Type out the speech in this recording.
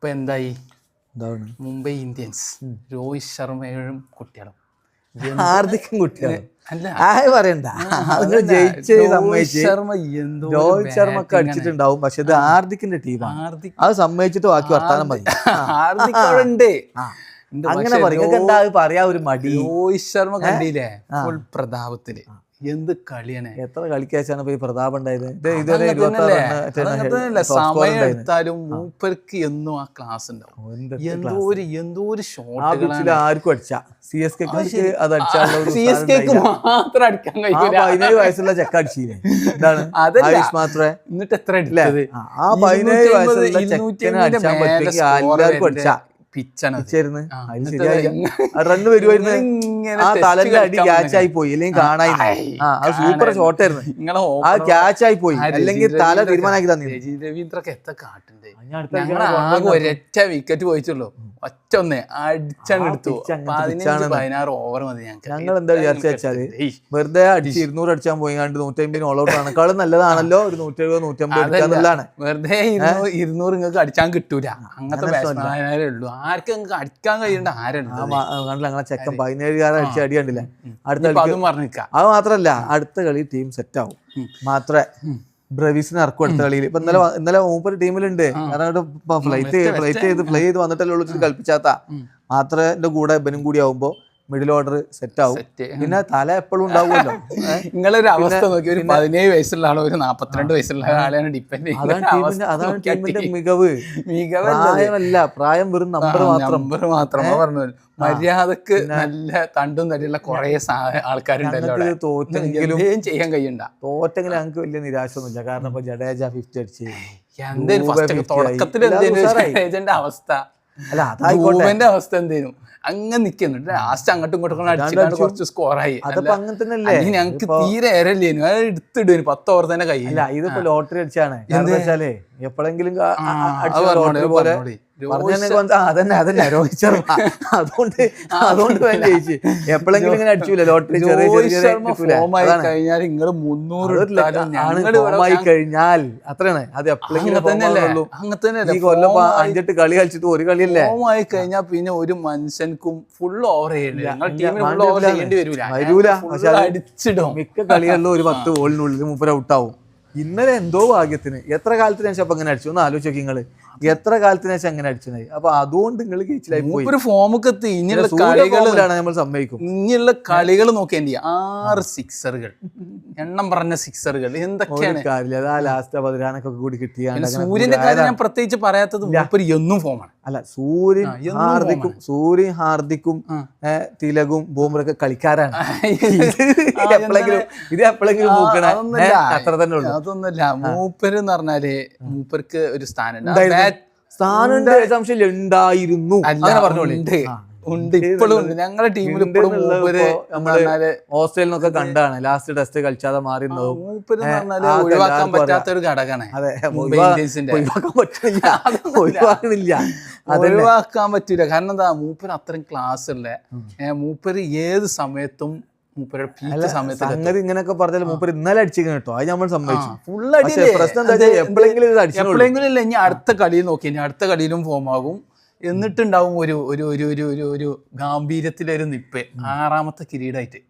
ഇപ്പൊ എന്തായി മുംബൈ ഇന്ത്യൻസ് രോഹിത് ശർമ്മയും കുട്ടികളും. ഹാർദിക്കും പറയണ്ട. ജയിച്ച് സമ്മതിച്ച് ശർമ്മ രോഹിത് ശർമ്മക്ക് batting അടിച്ചിട്ടുണ്ടാവും. പക്ഷെ ഇത് ഹാർദിക്കിന്റെ ടീമാണ്. അത് സമ്മതിച്ചിട്ട് ബാക്കി വർത്താനം മതി ഹാർദിക് അവിടെ ഉണ്ട് ആ. അങ്ങനെ പറയും. എന്താ അത് പറയാ ഒരു മടി? രോഹിത് ശർമ്മ കണ്ടില്ലേ? ഫുൾ പ്രതാപത്തിൽ. എന്ത് കളിയാണ്? എത്ര കളിക്കാച്ചാണ് ഈ പ്രതാപം ഉണ്ടായത്? ഇതുവരെ? സമയം എടുത്താലും മൂപ്പർക്ക് എന്നും ആ ക്ലാസ് ഉണ്ടാവും. എന്തോ ഒരു എന്തോ ഒരു ആ ഷോട്ടുകളാണ് ആർക്കും അടിച്ച. സി എസ് കെ അത് അടിച്ചാലുള്ള ഒരു സി എസ് കെക്ക് മാത്രം അടിക്കാൻ പതിനേഴ് വയസ്സുള്ള ചെക്ക അടിച്ചില്ലേ എന്താണ്. ആയുഷ് മാത്രമേ എന്നിട്ട് എത്ര അടിച്ചത് ആ, ആ പതിനേഴ് വയസ്സുള്ള ചെക്കനെ അടിച്ചാൽ പറ്റുമെങ്കിൽ എല്ലാവർക്കും അടിച്ചാ. ആ, അതിന് ശരിയായി. ആ റണ്ണ് വരുമായിരുന്നു ഇങ്ങനെ ആ test തലന്റെ അടി ക്യാച്ച് ആയി പോയി അല്ലെങ്കിൽ കാണായി ആ അത് സൂപ്പർ ഷോട്ട് ആയിരുന്നു. ആ ക്യാച്ച് ആയി പോയി അല്ലെങ്കിൽ തല തന്നെ. രവീന്ദ്രൊക്കെ എത്ര കാട്ടുണ്ട്. ഞാൻ അടുത്ത ഞങ്ങൾ ആകെ ഒരൊറ്റ വിക്കറ്റ് പോയിട്ടുള്ളൂ. ഒറ്റ ഒന്ന് അടിച്ചെടുത്തു. പതിനാറ് ഓവർ മതി ഞങ്ങൾക്ക് ഞങ്ങൾ എന്താ വിചാരിച്ചാൽ വെച്ചാൽ വെറുതെ അടിച്ച് ഇരുന്നൂറ് അടിച്ചാൻ പോയി കണ്ട് നൂറ്റമ്പതിന് ഓൾ ഔട്ട് ആണ്. കളി നല്ലതാണല്ലോ. ഒരു നൂറ്റെഴുപത് നൂറ്റമ്പത് വെറുതെ ഇരുന്നൂറ് നിങ്ങൾക്ക് അടിച്ചാൻ കിട്ടൂല. അങ്ങനത്തെ ഉള്ളൂ. ആർക്കും അടിക്കാൻ കഴിയണ്ട ആരാണ് കണ്ടില്ല ഞങ്ങളെ ചെക്കൻ പതിനേഴുകാരെ അടിച്ച അടി കണ്ടില്ല അടുത്ത അതും മാത്രല്ല അടുത്ത കളി ടീം സെറ്റ് ആവും. മാത്രമേ ബ്രവീസിന് ഇറക്കും അടുത്ത കളിയിൽ. ഇപ്പൊ ഇന്നലെ ഇന്നലെ മൂപ്പര് ടീമിലുണ്ട്. കാരണം ഫ്ലൈറ്റ് ഫ്ലൈറ്റ് ചെയ്ത് പ്ലേ ചെയ്ത് വന്നിട്ടല്ലേ ഉള്ളൂ കളിപ്പിച്ചാത്ത. മാത്രമേ എന്റെ കൂടെ ഇവനും കൂടി ആവുമ്പോ മിഡിൽ ഓർഡർ സെറ്റ് ആവും. പിന്നെ തല എപ്പോഴും ഉണ്ടാവുമല്ലോ. നിങ്ങളൊരു അവസ്ഥ നോക്കി ഒരു പതിനേഴ് വയസ്സുള്ള ആളോ ഒരു നാപ്പത്തിരണ്ട് വയസ്സുള്ള ആളെയാണ് ഡിപ്പെൻഡ് അതാണ് ടീമിന്റെ അതാണ് ടീമിന്റെ മികവ്. പ്രായമല്ല. പ്രായം വെറും നമ്പർ മാത്രം. നമ്പർ മാത്രമാ പറഞ്ഞു മര്യാദയ്ക്ക് നല്ല തണ്ടും തടിയുള്ള കുറെ ആൾക്കാരുണ്ടല്ലോ തോറ്റെങ്കിലും ചെയ്യാൻ കഴിയണ്ട. തോറ്റെങ്കിലും ഞങ്ങൾക്ക് വലിയ നിരാശയൊന്നുമില്ല കാരണം ഇപ്പൊ ജഡേജ ഫിഫ്റ്റ് അടിച്ച് എന്തേലും തുടക്കത്തിൽ. എന്തേലും. അവസ്ഥ? അല്ല അതായിക്കോട്ടെ. അവസ്ഥ എന്തേലും അങ്ങനെ നിക്കുന്നുണ്ട് ലാസ്റ്റ് അങ്ങോട്ടും ഇങ്ങോട്ടും അടിച്ചിട്ടാണ് കുറച്ച് സ്കോറായി അതപ്പോ അങ്ങനെ തന്നെയല്ലേ ഞങ്ങൾക്ക് തീരെ എരല്ലേനു അത് എടുത്തിടുന്നു പത്ത് ഓവർ തന്നെ കഴിയില്ല അല്ല ഇതിപ്പോ ലോട്ടറി അടിച്ചാണ്. എന്താ? വെച്ചാലേ എപ്പോഴെങ്കിലും പോലെ അതന്നെ അതന്നെ രോഹിത് ശർമ്മ. അതുകൊണ്ട് അതുകൊണ്ട് വേണ്ട ജയിച്ച് എപ്പോഴെങ്കിലും ഇങ്ങനെ അടിച്ചില്ല ലോട്ടറി. കഴിഞ്ഞാൽ നിങ്ങൾ മുന്നൂറ് കഴിഞ്ഞാൽ അത്രയാണ്. അത് എപ്പോഴെങ്കിലും തന്നെയല്ലേ? അങ്ങനെ തന്നെയല്ലേ? ഈ കൊല്ലം അഞ്ചെട്ട് കളി കളിച്ചിട്ട് ഒരു കളിയല്ലേ? ഫോമായി കഴിഞ്ഞാൽ പിന്നെ ഒരു മനുഷ്യനും ഫുൾ ഓവർ ചെയ്യേണ്ടി വരൂല. പക്ഷെ അടിച്ചിടും. മിക്ക കളികളിലും ഒരു പത്ത് ബോളിനുള്ളിൽ മുപ്പര ഔട്ടാവും ഇന്നലെ എന്തോ ഭാഗ്യത്തിന്. എത്ര കാലത്തിന് ശേഷം അപ്പൊ അങ്ങനെ അടിച്ചു? ഒന്ന് ആലോചിച്ചു നിങ്ങൾ എത്ര കാലത്തിന് ശേഷം അങ്ങനെ അടിച്ചത്? അപ്പൊ അതുകൊണ്ട് നിങ്ങൾ കീച്ചിലായി പോയി. ഫോമൊക്കെ ഇനിയുള്ള നമ്മൾ സമ്മതിക്കും. ഇനിയുള്ള കളികൾ നോക്കേണ്ടി ആറ് സിക്സറുകൾ എണ്ണം പറഞ്ഞ സിക്സറുകൾ എന്തൊക്കെയാണ്? ഒരു കാര്യമില്ല. അത് ആ ലാസ്റ്റ് പതിനാനൊക്കെ കൂടി കിട്ടിയ സൂര്യന്റെ കാര്യം ഞാൻ പ്രത്യേകിച്ച് പറയാത്തത് എന്നും ഫോമാണ് അല്ല സൂര്യൻ ഹാർദിക്കും സൂര്യൻ ഹാർദിക്കും തിലകും ബൂമറൊക്കെ കളിക്കാരാണ്. ഇത് എപ്പോഴെങ്കിലും ഇത് എപ്പോഴെങ്കിലും അത്ര തന്നെ ഉള്ളു. അതൊന്നുമില്ല. മൂപ്പർ എന്ന് പറഞ്ഞാൽ മൂപ്പർക്ക് ഒരു സ്ഥാനം സ്ഥാനം സംശയമില്ല. ഉണ്ടായിരുന്നു. അങ്ങനെ പറഞ്ഞോളൂ. ഉണ്ട്. ഇപ്പോഴും ഉണ്ട് ഞങ്ങളുടെ ടീമിൽ ഇപ്പോഴും മൂപ്പര് പറഞ്ഞാൽ കണ്ടാണ്. ലാസ്റ്റ് ടെസ്റ്റ് കളിച്ചാതെ മാറി മൂപ്പര് ഒഴിവാക്കാൻ പറ്റാത്ത ഒരു ഘടകമാണ് ഒഴിവാക്കാൻ പറ്റില്ല ഒഴിവാക്കണില്ല ഒഴിവാക്കാൻ പറ്റൂല. കാരണം എന്താ? മൂപ്പര് അത്രയും ക്ലാസ് ഉള്ള മൂപ്പര് ഏത് സമയത്തും സംഗതി ഇങ്ങനെയൊക്കെ പറഞ്ഞാൽ മൂപ്പര് ഇന്നലെ അടിച്ചിരിക്കണം കേട്ടോ. അത് നമ്മൾ സമ്മതിച്ചു. ഫുൾ പ്രശ്നം എപ്പോഴെങ്കിലും ഇല്ല. ഇനി അടുത്ത കളിയിൽ നോക്കി. ഇനി അടുത്ത കളിയിലും ഫോം ആകും. എന്നിട്ടുണ്ടാവും ഒരു ഒരു ഒരു ഒരു ഒരു ഒരു ഗാംഭീര്യത്തിലൊരു നിപ്പ്. ആറാമത്തെ കിരീടമായിട്ട്